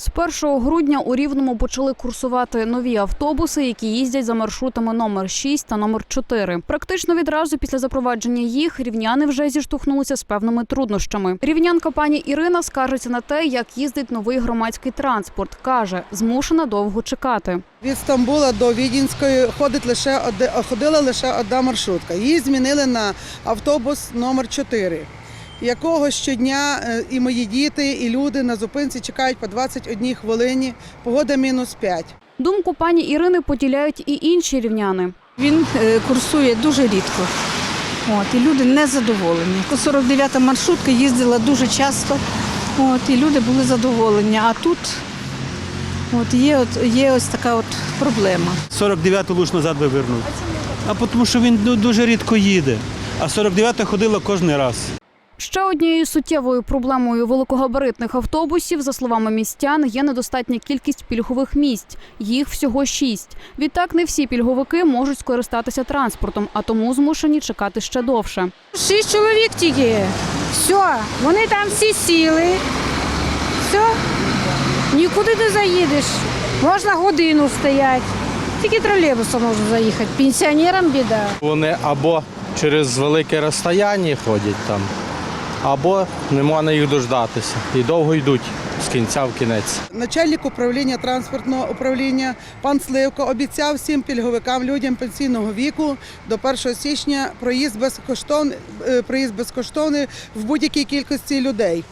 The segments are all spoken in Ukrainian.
З 1 грудня у Рівному почали курсувати нові автобуси, які їздять за маршрутами номер 6 та номер 4. Практично відразу після запровадження їх рівняни вже зіштовхнулися з певними труднощами. Рівнянка пані Ірина скаржиться на те, як їздить новий громадський транспорт. каже, змушена довго чекати. Від Стамбула до Відінської ходить лише ходила лише одна маршрутка. Її змінили на автобус номер 4 якого щодня е, і мої діти, і люди на зупинці чекають по 21 хвилині. Погода мінус 5. Думку пані Ірини поділяють і інші рівняни. Він е, курсує дуже рідко. От, і люди не задоволені. 49-та маршрутка їздила дуже часто, от, і люди були задоволені. А тут от, є, от, є ось така от проблема. 49-ту луж назад вивернув. А тому що він дуже рідко їде. А 49-та ходила кожен раз. Ще однією суттєвою проблемою великогабаритних автобусів, за словами містян, є недостатня кількість пільгових місць. Їх всього шість. Відтак, не всі пільговики можуть скористатися транспортом, а тому змушені чекати ще довше. Шість чоловік тільки. Все, вони там всі сіли. Все, нікуди не заїдеш. Можна годину стояти. Тільки тролейбусом можна заїхати. Пенсіонерам біда. Вони або через велике розстояння ходять там, або не можна їх дождатися. І довго йдуть з кінця в кінець. Начальник управління транспортного управління пан Сливко обіцяв всім пільговикам, людям пенсійного віку до 1 січня проїзд безкоштовний, е, проїзд безкоштовний в будь-якій кількості людей.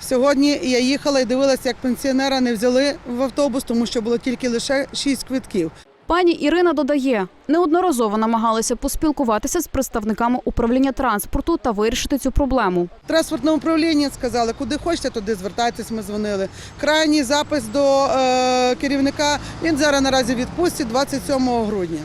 Сьогодні я їхала і дивилася, як пенсіонера не взяли в автобус, тому що було тільки лише 6 квитків. Пані Ірина додає, неодноразово намагалися поспілкуватися з представниками управління транспорту та вирішити цю проблему. Транспортне управління сказали, куди хочете, туди звертайтесь. Ми дзвонили. Крайній запис до е, керівника. Він зараз наразі відпустить відпустці 27 грудня.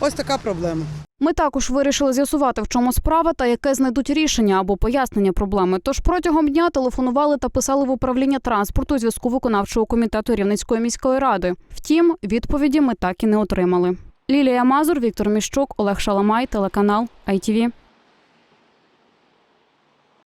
Ось така проблема. Ми також вирішили з'ясувати, в чому справа та яке знайдуть рішення або пояснення проблеми. Тож протягом дня телефонували та писали в управління транспорту зв'язку виконавчого комітету Рівненської міської ради. Втім, відповіді ми так і не отримали. Лілія Мазур, Віктор Міщук, Олег Шаламай, телеканал ITV.